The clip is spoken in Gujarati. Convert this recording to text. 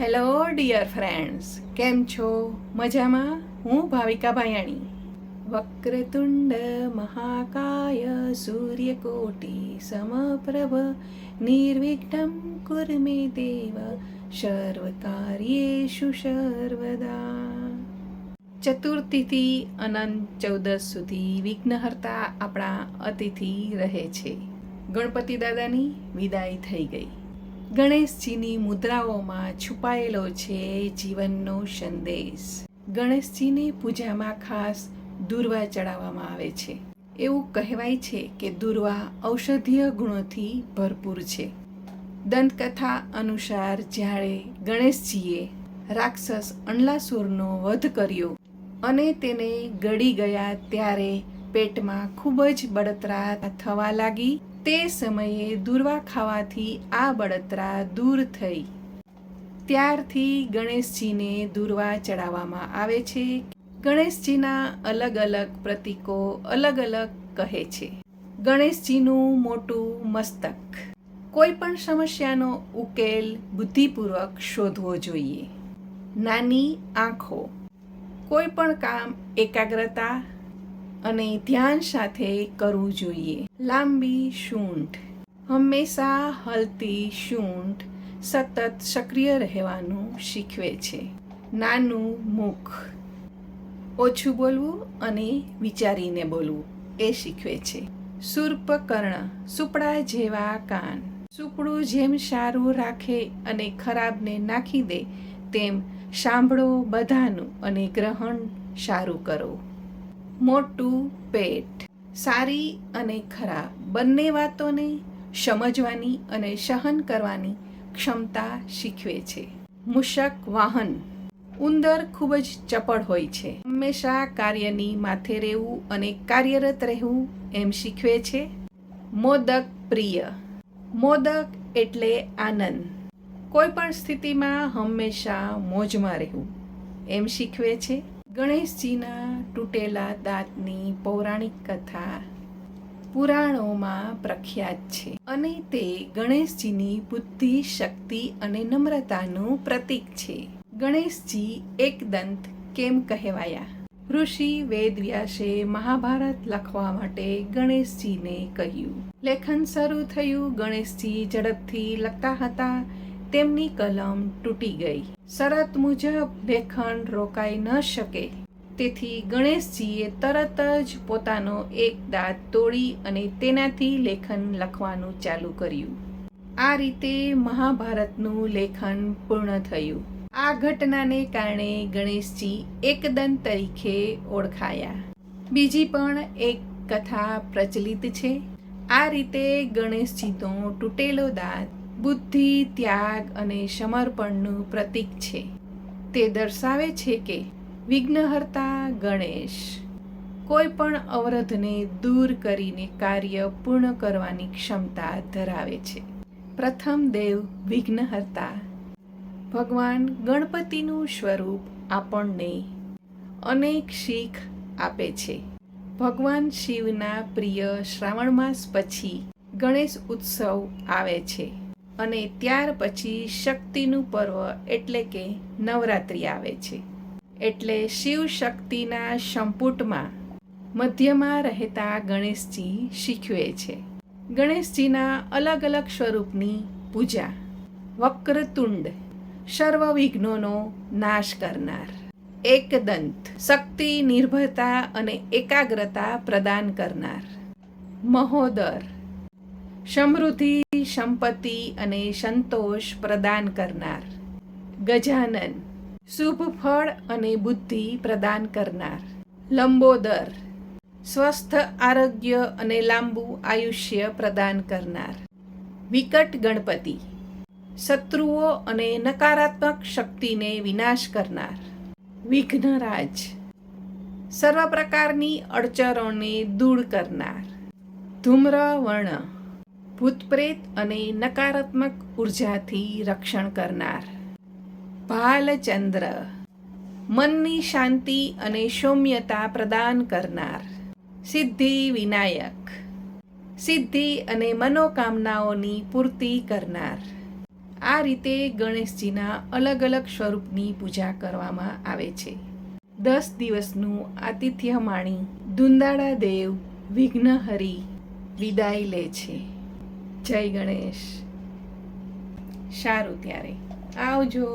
હેલો ડિયર ફ્રેન્ડ્સ કેમ છો? મજામાં? હું ભાવિકા ભાયાણી. વક્રતુંડ મહાકાય સૂર્યકોટી સમપ્રભ નિર્વિઘ્નમ કુર્મે દેવ સર્વકાર્યેષુ સર્વદા. ચતુર્થીથી અનંત ચૌદસ સુધી વિઘ્નહર્તા આપણા અતિથિ રહે છે. ગણપતિ દાદાની વિદાય થઈ ગઈ. ગણેશજીની મુદ્રાઓમાં છુપાયેલો છે જીવનનો સંદેશ. ગણેશજીની પૂજામાં ખાસ દુર્વા ચડાવવામાં આવે છે. એવું કહેવાય છે કે દુર્વા ઔષધીય ગુણોથી ભરપૂર છે. દંતકથા અનુસાર જ્યારે ગણેશજીએ રાક્ષસ અણલાસુરનો વધ કર્યો અને તેને ગળી ગયા ત્યારે પેટમાં ખૂબ જ બળતરા થવા લાગી તે સમયે દુર્વા ખાવાથી આ બળતરા દૂર થઈ. ત્યારથી ગણેશજીને દુર્વા ચડાવવામાં આવે છે. ગણેશજીના અલગ અલગ પ્રતીકો અલગ અલગ કહે છે. ગણેશજીનું મોટું મસ્તક. કોઈ પણ સમસ્યાનો ઉકેલ બુદ્ધિપૂર્વક શોધવો જોઈએ. નાની આંખો. કોઈ પણ કામ એકાગ્રતા અને ધ્યાન સાથે કરવું જોઈએ. લાંબી શૂંઠ. હંમેશા હલતી શૂંઠ સતત સક્રિય રહેવાનું શીખવે છે. નાનું મુખ. ઓછું બોલવું અને વિચારીને બોલવું એ શીખવે છે. સૂર્પકર્ણ સુપડા જેવા કાન. સુપડું જેમ સારું રાખે અને ખરાબને નાખી દે, તેમ સાંભળો બધાનું અને ગ્રહણ સારું કરો. મોટું પેટ. સારી અને ખરાબ. બંને વાતોને સમજવાની અને સહન કરવાની ક્ષમતા શીખવે છે. મૂષક વાહન. ઉંદર ખૂબ જ ચપળ હોય છે. હંમેશા કાર્યની માથે રહેવું અને કાર્યરત રહેવું એમ શીખવે છે. મોદક પ્રિય. મોદક એટલે આનંદ. કોઈ પણ સ્થિતિમાં હંમેશા મોજમાં રહેવું એમ શીખવે છે. ગણેશજીના તૂટેલા દાંતની પૌરાણિક કથા પુરાણોમાં પ્રખ્યાત છે અને તે ગણેશજીની બુદ્ધિ, શક્તિ અને નમ્રતાનું પ્રતીક છે. ગણેશજી એકદંત કેમ કહેવાયા? ઋષિ વેદવ્યાસે મહાભારત લખવા માટે ગણેશજીને કહ્યું, લેખન શરૂ થયું. ગણેશજી ઝડપથી લખતા હતા તેમની કલમ તૂટી ગઈ. શરત મુજબ લેખન રોકાઈ ન શકે. તેથી ગણેશજીએ તરત જ પોતાનો એક દાંત તોડી અને તેનાથી લેખન લખવાનું ચાલુ કર્યું. આ રીતે મહાભારતનું લેખન પૂર્ણ થયું. આ ઘટનાને કારણે ગણેશજી એકદંત તરીકે ઓળખાયા. બીજી પણ એક કથા પ્રચલિત છે. આ રીતે ગણેશજીનો તૂટેલો દાંત બુદ્ધિ, ત્યાગ અને સમર્પણનું પ્રતીક છે. તે દર્શાવે છે કે વિઘ્નહર્તા ગણેશ કોઈ પણ અવરોધને દૂર કરીને કાર્ય પૂર્ણ કરવાની ક્ષમતા ધરાવે છે. પ્રથમ દેવ વિઘ્નહર્તા. ભગવાન ગણપતિનું સ્વરૂપ આપણને અનેક શીખ આપે છે. ભગવાન શિવના પ્રિય શ્રાવણ માસ પછી ગણેશ ઉત્સવ આવે છે. અને ત્યાર પછી શક્તિનું પર્વ એટલે કે નવરાત્રિ આવે છે. એટલે શિવ શક્તિના સંપુટમાં મધ્યમાં રહેતા ગણેશજી શીખવે છે. ગણેશજીના અલગ અલગ સ્વરૂપની પૂજા, વક્રતુંડ સર્વ વિઘ્નોનો નાશ કરનાર, એકદંત, શક્તિ નિર્ભરતા અને એકાગ્રતા પ્રદાન કરનાર, મહોદર સમૃદ્ધિ, સંપત્તિ અને સંતોષ પ્રદાન કરનાર. ગજાનન, શુભ ફળ અને બુદ્ધિ પ્રદાન કરનાર. લંબોદર, સ્વસ્થ, આરોગ્ય અને લાંબુ આયુષ્ય પ્રદાન કરનાર. વિકટ ગણપતિ, શત્રુઓ અને નકારાત્મક શક્તિને વિનાશ કરનાર. વિઘ્નરાજ, સર્વ પ્રકારની અડચરોને દૂર કરનાર. ધૂમ્રવર્ણ ભૂતપ્રેત અને નકારાત્મક ઉર્જાથી રક્ષણ કરનાર. ભાલચંદ્ર મનની શાંતિ અને સૌમ્યતા પ્રદાન કરનાર. સિદ્ધિ વિનાયક. સિદ્ધિ અને મનોકામનાઓની પૂર્તિ કરનાર. આ રીતે ગણેશજીના અલગ અલગ સ્વરૂપની પૂજા કરવામાં આવે છે. દસ દિવસનું આતિથ્ય માણી દુંદાળા દેવ વિઘ્નહરી વિદાય લે છે. જય ગણેશ. સારું ત્યારે. આવજો.